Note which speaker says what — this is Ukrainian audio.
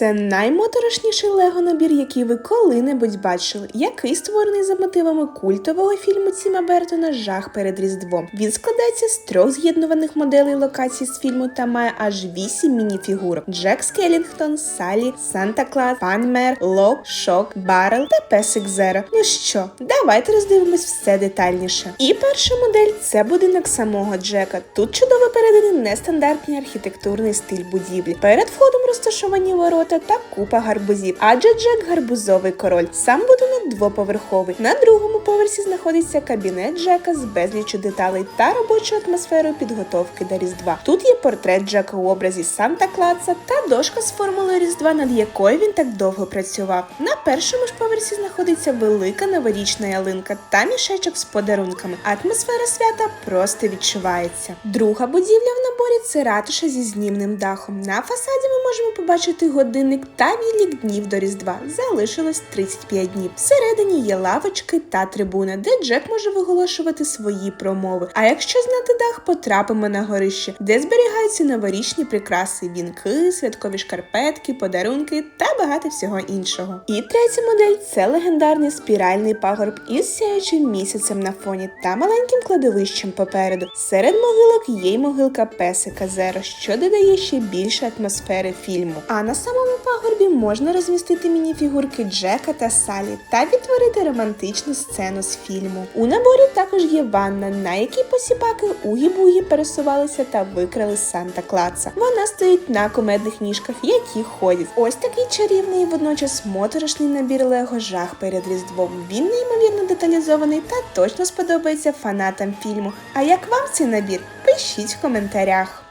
Speaker 1: Це наймоторошніший лего набір, який ви коли-небудь бачили, який створений за мотивами культового фільму Тіма Бертона Жах перед Різдвом. Він складається з трьох з'єднуваних моделей локацій з фільму та має аж вісім мініфігурок: Джек Скелінгтон, Салі, Санта Клас, Пан Мер, Лок, Шок, Барел та Песик Зеро. Ну що, давайте роздивимось все детальніше. І перша модель це будинок самого Джека. Тут чудово переданий нестандартний архітектурний стиль будівлі. Перед входом розташовані ворота та купа гарбузів. Адже Джек гарбузовий король. Сам будинок двоповерховий. На другому поверсі знаходиться кабінет Джека з безліччю деталей та робочою атмосферою підготовки до Різдва. Тут є портрет Джека у образі Санта Клаца та дошка з формулою Різдва, над якою він так довго працював. На першому ж поверсі знаходиться велика новорічна ялинка та мішечок з подарунками. Атмосфера свята просто відчувається. Друга будівля в наборі це ратуша зі знімним дахом. На фасаді ми можемо побачити годинник та відлік днів до Різдва. Залишилось 35 днів. Всередині є лавочки та трибуна, де Джек може виголошувати свої промови. А якщо знати дах, потрапимо на горище, де зберігаються новорічні прикраси, вінки, святкові шкарпетки, подарунки та багато всього іншого. І третя модель це легендарний спіральний пагорб із сяючим місяцем на фоні та маленьким кладовищем попереду. Серед могилок є й могилка песика Зеро, що додає ще більше атмосфери фільму. А на самому пагорбі можна розмістити мініфігурки Джека та Салі та відтворити романтичну сцену з фільму. У наборі також є ванна, на якій посіпаки угі-бугі пересувалися та викрали Санта Клаца. Вона стоїть на кумедних ніжках, які ходять. Ось такий чарівний і водночас моторошний набір Лего жах перед Різдвом. Він неймовірно деталізований та точно сподобається фанатам фільму. А як вам цей набір? Пишіть в коментарях.